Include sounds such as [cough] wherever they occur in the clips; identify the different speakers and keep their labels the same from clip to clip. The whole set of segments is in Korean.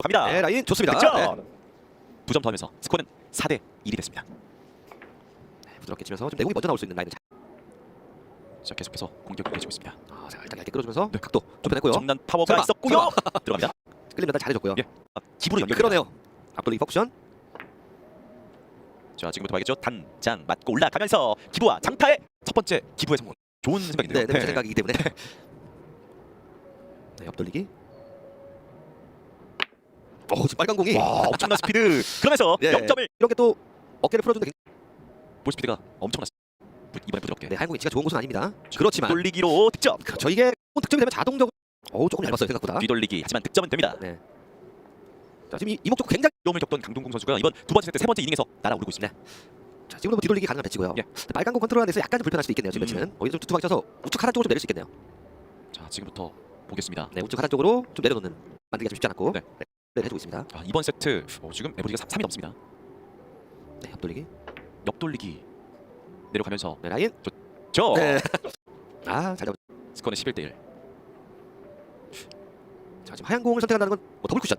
Speaker 1: 갑니다.
Speaker 2: 네, 라인 좋습니다.
Speaker 1: 득점.
Speaker 2: 네.
Speaker 1: 두점 더하면서 스코어는 4대 1이 됐습니다.
Speaker 2: 네, 부드럽게 치면서 좀 내공이 먼저 나올 수 있는 라인을 잘,
Speaker 1: 자 계속해서 공격을 해주고 있습니다.
Speaker 2: 아, 자, 일단 얇게 끌어주면서
Speaker 1: 네.
Speaker 2: 각도 좁혀냈고요.
Speaker 1: 정난 파워가
Speaker 2: 설마,
Speaker 1: 있었고요. [laughs] 들어갑니다.
Speaker 2: 끌리면 다 잘해줬고요.
Speaker 1: 예. 아, 기부로 연결.
Speaker 2: 그러네요. 앞돌리기 퍼쿠션.
Speaker 1: 자 지금부터 봐야겠죠. 단장 맞고 올라가면서 기부와 장타의 첫 번째 기부의 성공. 좋은 생각인데요.
Speaker 2: 네, 네, 제 생각이기 때문에. 네, 옆돌리기. 오, 지금 빨간 공이
Speaker 1: 와 [laughs] 엄청난 스피드. 그러면서
Speaker 2: 예.
Speaker 1: 0점을
Speaker 2: 이렇게 또 어깨를 풀어주는
Speaker 1: 게볼 스피드가. 부- 이번에 부드럽게.
Speaker 2: 네, 하얀 공이 위치가 좋은 곳은 아닙니다. 그렇지만
Speaker 1: 돌리기로 득점.
Speaker 2: 그렇죠. 이게 득점이 되면 자동적으로 오, 조금 얇았어요 생각보다.
Speaker 1: 뒤돌리기 하지만 득점은 됩니다.
Speaker 2: 자, 지금 이, 이목적 굉장히
Speaker 1: 위험을 겪던 강동궁 선수가 이번 두 번째 세트 세 번째 이닝에서 날아오르고 있습니다.
Speaker 2: 자, 지금도 뭐 뒤돌리기 가능한 배치고요.
Speaker 1: 예.
Speaker 2: 근데 빨간 공 컨트롤 안에서 약간 좀 불편할 수도 있겠네요. 지금
Speaker 1: 음.
Speaker 2: 배치는 오히려 좀 두툼하게 쳐서 우측 하단 쪽으로 좀 내릴 수 있겠네요.
Speaker 1: 자 지금부터 보겠습니다.
Speaker 2: 네, 우측 하단 쪽으로 좀 내려놓는 만들기가 좀 쉽지 않았고
Speaker 1: 네.
Speaker 2: 네, 네, 해주고 있습니다.
Speaker 1: 아, 이번 세트 어, 지금 에버리가 3이 넘습니다.
Speaker 2: 네, 옆돌리기.
Speaker 1: 옆돌리기 내려가면서
Speaker 2: 네, 라인.
Speaker 1: 저
Speaker 2: 네. [laughs] 아, 잘 잡.
Speaker 1: 스코어는 11대 1.
Speaker 2: 자, 지금 하얀 공을 선택한다는 건뭐 더블 쿠션.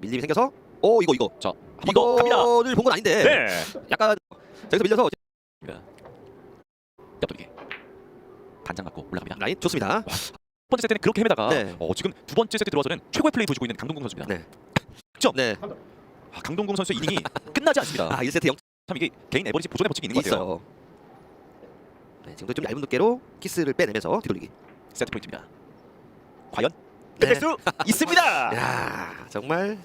Speaker 2: 밀림이 생겨서 오, 이거 이거.
Speaker 1: 자 이거 갑니다.
Speaker 2: 이거를 본 건 아닌데.
Speaker 1: 네.
Speaker 2: 약간 저기서 밀려서
Speaker 1: 옆돌리기. 단장 맞고 올라갑니다.
Speaker 2: 라인 좋습니다.
Speaker 1: 첫 번째 세트는 그렇게 헤매다가
Speaker 2: 네.
Speaker 1: 어, 지금 두 번째 세트 들어와서는 최고의 플레이 보여주고 있는 강동궁 선수입니다.
Speaker 2: 네.
Speaker 1: 득점.
Speaker 2: 네.
Speaker 1: 아, 강동궁 선수 의 이닝이 [laughs] 끝나지 않습니다.
Speaker 2: 아, 1세트 0
Speaker 1: 참 이게 개인 에버리지 보존의 법칙이 있는 것 같아요.
Speaker 2: 있어요. 네, 지금도 좀 얇은 두께로 키스를 빼내면서 뒤돌리기.
Speaker 1: 세트 포인트입니다. 과연
Speaker 2: 네.
Speaker 1: 끝낼 수 [laughs] 있습니다.
Speaker 2: 야, 정말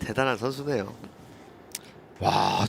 Speaker 2: 대단한 선수네요.
Speaker 1: 와